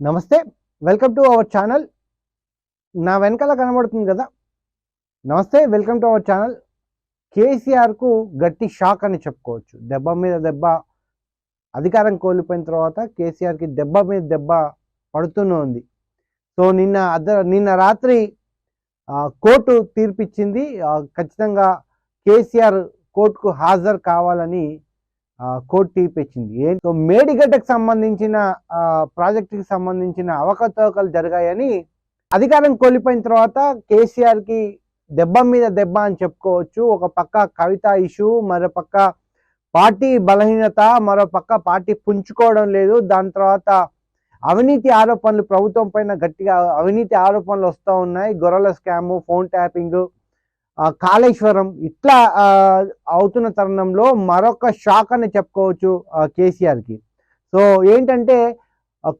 నమస్తే welcome to our channel. నా వెనకాల కనబడుతుంది కదా? నమస్తే వెల్కమ్ టు అవర్ ఛానల్. కేసీఆర్కు గట్టి షాక్ అని చెప్పుకోవచ్చు. దెబ్బ మీద దెబ్బ అధికారం కోల్పోయిన తర్వాత కేసీఆర్కి దెబ్బ మీద దెబ్బ పడుతూనే ఉంది. సో నిన్న అర్ధ నిన్న రాత్రి కోర్టు తీర్పిచ్చింది. ఖచ్చితంగా కేసీఆర్ కోర్టుకు హాజరు కావాలని కోర్టు తీపిచ్చింది సో మేడిగడ్డకు సంబంధించిన ప్రాజెక్టుకి సంబంధించిన అవకతవకలు జరిగాయని అధికారం కోల్పోయిన తర్వాత కేసీఆర్కి దెబ్బ మీద దెబ్బ అని చెప్పుకోవచ్చు. ఒక పక్క కవిత ఇష్యూ మరో పక్క పార్టీ బలహీనత మరో పక్క పార్టీ పుంజుకోవడం లేదు. దాని తర్వాత అవినీతి ఆరోపణలు ప్రభుత్వం పైన గట్టిగా అవినీతి ఆరోపణలు వస్తూ ఉన్నాయి. గొర్రెల స్కాము ఫోన్ ట్యాపింగ్ కాళేశ్వరం ఇట్లా అవుతున్న తరుణంలో మరొక షాక్ అని చెప్పుకోవచ్చు కేసీఆర్కి. సో ఏంటంటే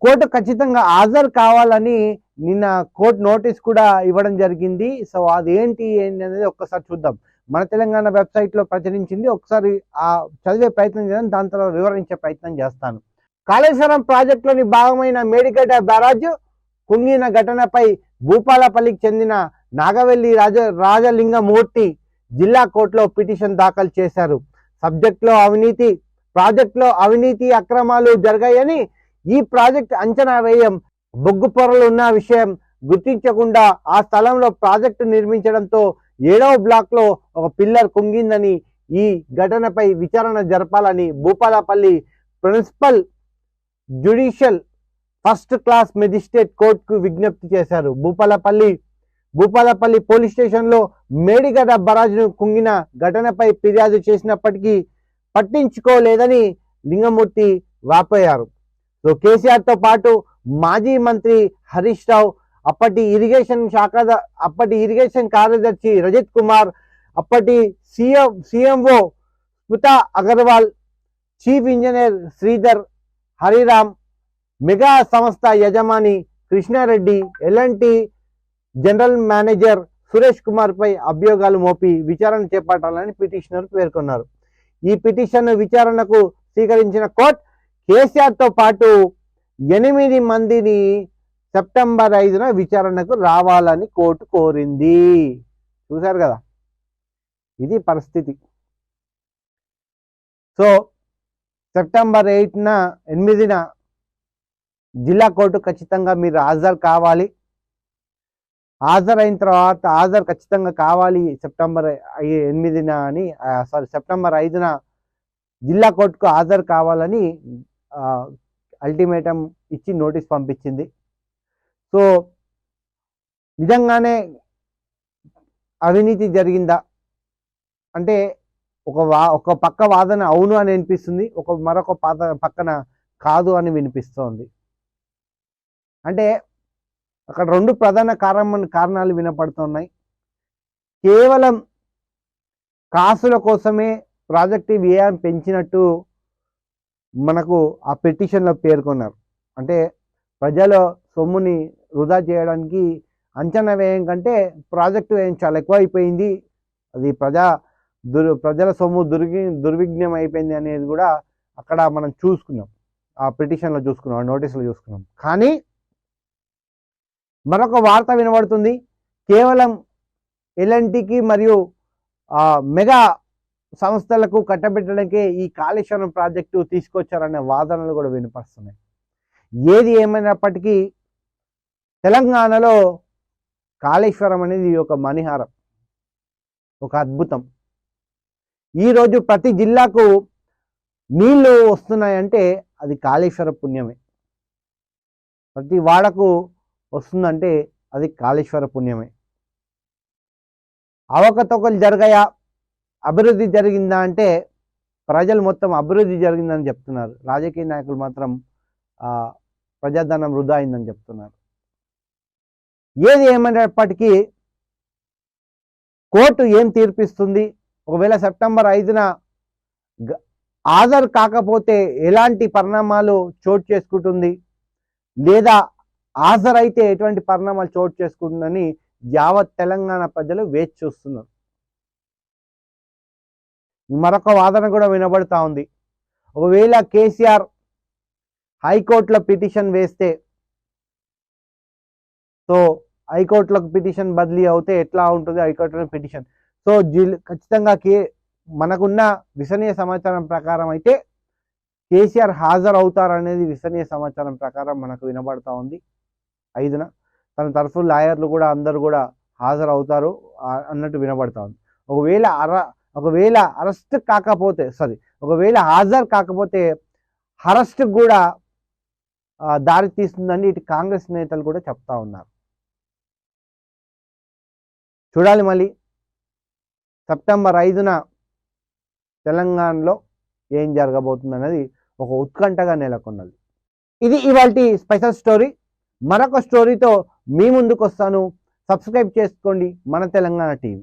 కోర్టు ఖచ్చితంగా హాజరు కావాలని నిన్న కోర్టు నోటీస్ కూడా ఇవ్వడం జరిగింది. సో అదేంటి ఏంటి అనేది ఒక్కసారి చూద్దాం. మన తెలంగాణ వెబ్సైట్లో ప్రచురించింది. ఒకసారి ఆ చదివే ప్రయత్నం చేద్దాం. దాని తర్వాత వివరించే ప్రయత్నం చేస్తాను. కాళేశ్వరం ప్రాజెక్టులోని భాగమైన మేడిగడ్డ బ్యారాజ్ కుంగిన ఘటనపై భూపాలపల్లికి చెందిన నాగవెల్లి రాజ రాజలింగమూర్తి జిల్లా కోర్టులో పిటిషన్ దాఖలు చేశారు. సబ్జెక్టులో అవినీతి ప్రాజెక్టులో అవినీతి అక్రమాలు జరిగాయని ఈ ప్రాజెక్ట్ అంచనా వ్యయం బొగ్గు పొరలు ఉన్న విషయం గుర్తించకుండా ఆ స్థలంలో ప్రాజెక్టు నిర్మించడంతో ఏడవ బ్లాక్లో ఒక పిల్లర్ కుంగిందని ఈ ఘటనపై విచారణ జరపాలని Bhupalpally principal judicial first class magistrate కోర్టుకు విజ్ఞప్తి చేశారు. భూపాలపల్లి భూపాలపల్లి పోలీస్ స్టేషన్లో మేడిగడ్డ బరాజును కుంగిన ఘటనపై ఫిర్యాదు చేసినప్పటికీ పట్టించుకోలేదని లింగమూర్తి వాపోయారు. సో కేసీఆర్తో పాటు మాజీ మంత్రి హరీష్ రావు అప్పటి ఇరిగేషన్ శాఖ అప్పటి ఇరిగేషన్ కార్యదర్శి రజత్ కుమార్ అప్పటి CM CMO Smita Agarwal chief engineer Sridhar Hariram Megha సంస్థ యజమాని Krishnareddy L and T general manager Suresh Kumar పై అభియోగాలు మోపి విచారణ చేపట్టాలని పిటిషనర్ పేర్కొన్నారు. ఈ పిటిషన్ విచారణకు స్వీకరించిన కోర్టు కేసీఆర్తో పాటు ఎనిమిది మందిని సెప్టెంబర్ ఐదున విచారణకు రావాలని కోర్టు కోరింది. చూశారు కదా? ఇది పరిస్థితి. సో సెప్టెంబర్ ఎయిట్న ఎనిమిదిన జిల్లా కోర్టు ఖచ్చితంగా మీరు హాజరు కావాలి. హాజరైన తర్వాత హాజరు ఖచ్చితంగా కావాలి సెప్టెంబర్ ఎనిమిదిన అని సారీ సెప్టెంబర్ ఐదున జిల్లా కోర్టుకు హాజరు కావాలని అల్టిమేటం ఇచ్చి నోటీస్ పంపించింది. సో నిజంగానే అవినీతి జరిగిందా? అంటే ఒక వా ఒక పక్క వాదన అవును అని అనిపిస్తుంది ఒక మరొక పాత పక్కన కాదు అని వినిపిస్తోంది. అంటే అక్కడ రెండు ప్రధాన కారణం కారణాలు వినపడుతున్నాయి. కేవలం కాసుల కోసమే ప్రాజెక్టు వ్యయం పెంచినట్టు మనకు ఆ పిటిషన్లో పేర్కొన్నారు. అంటే ప్రజల సొమ్ముని వృధా చేయడానికి అంచనా వ్యయం కంటే ప్రాజెక్టు వ్యయం చాలా ఎక్కువ అయిపోయింది అది ప్రజా దుర్ ప్రజల సొమ్ము దుర్వి దుర్విఘ్నం అయిపోయింది అనేది కూడా అక్కడ మనం చూసుకున్నాం. ఆ పిటిషన్లో చూసుకున్నాం ఆ నోటీసులో చూసుకున్నాం. కానీ మరొక వార్త వినబడుతుంది. కేవలం ఎల్ఎన్టీకి మరియు మెగా సంస్థలకు కట్టబెట్టడానికే ఈ కాళేశ్వరం ప్రాజెక్టు తీసుకొచ్చారనే వాదనలు కూడా వినిపిస్తున్నాయి ఏది ఏమైనప్పటికీ తెలంగాణలో కాళేశ్వరం అనేది ఒక మణిహారం ఒక అద్భుతం. ఈరోజు ప్రతి జిల్లాకు నీళ్ళు వస్తున్నాయంటే అది కాళేశ్వర పుణ్యమే. ప్రతి వాడకు వస్తుందంటే అది కాళేశ్వర పుణ్యమే. అవకతవకలు జరగాయా? అభివృద్ధి జరిగిందా అంటే ప్రజలు మొత్తం అభివృద్ధి జరిగిందని చెప్తున్నారు. రాజకీయ నాయకులు మాత్రం ప్రజాధనం వృధా అయిందని చెప్తున్నారు. ఏది ఏమైనప్పటికీ కోర్టు ఏం తీర్పిస్తుంది? ఒకవేళ సెప్టెంబర్ ఐదున గ- హాజరు కాకపోతే ఎలాంటి పరిణామాలు చోటు చేసుకుంటుంది? లేదా హాజరైతే ఎటువంటి పరిణామాలు చోటు చేసుకుంటుందని యావత్ తెలంగాణ ప్రజలు వేచి చూస్తున్నారు. మరొక వాదన కూడా వినబడుతూ ఉంది. ఒకవేళ కేసీఆర్ హైకోర్టులో పిటిషన్ వేస్తే సో హైకోర్టులకు పిటిషన్ బదిలీ అవుతే ఎట్లా ఉంటుంది హైకోర్టులో పిటిషన్? సో జిల్ ఖచ్చితంగా కే మనకున్న విసనీయ సమాచారం ప్రకారం అయితే కేసీఆర్ హాజరు అవుతారనేది విసనీయ సమాచారం ప్రకారం మనకు వినబడతా ఉంది. ఐదున తన తరఫు లాయర్లు కూడా అందరు కూడా హాజరు అవుతారు అన్నట్టు వినబడతా ఉంది. ఒకవేళ అర ఒకవేళ అరెస్ట్ కాకపోతే సారీ ఒకవేళ హాజరు కాకపోతే అరెస్ట్ కూడా దారి తీస్తుందని ఇటు కాంగ్రెస్ నేతలు కూడా చెప్తా ఉన్నారు. చూడాలి మళ్ళీ. సెప్టెంబర్ ఐదున తెలంగాణలో ఏం జరగబోతుంది అనేది ఒక ఉత్కంఠగా నెలకొన్నది. ఇది ఇవాళ స్పెషల్ స్టోరీ. మరొక స్టోరీతో మీ ముందుకు వస్తాను సబ్స్క్రైబ్ చేసుకోండి. మన తెలంగాణ టీవీ.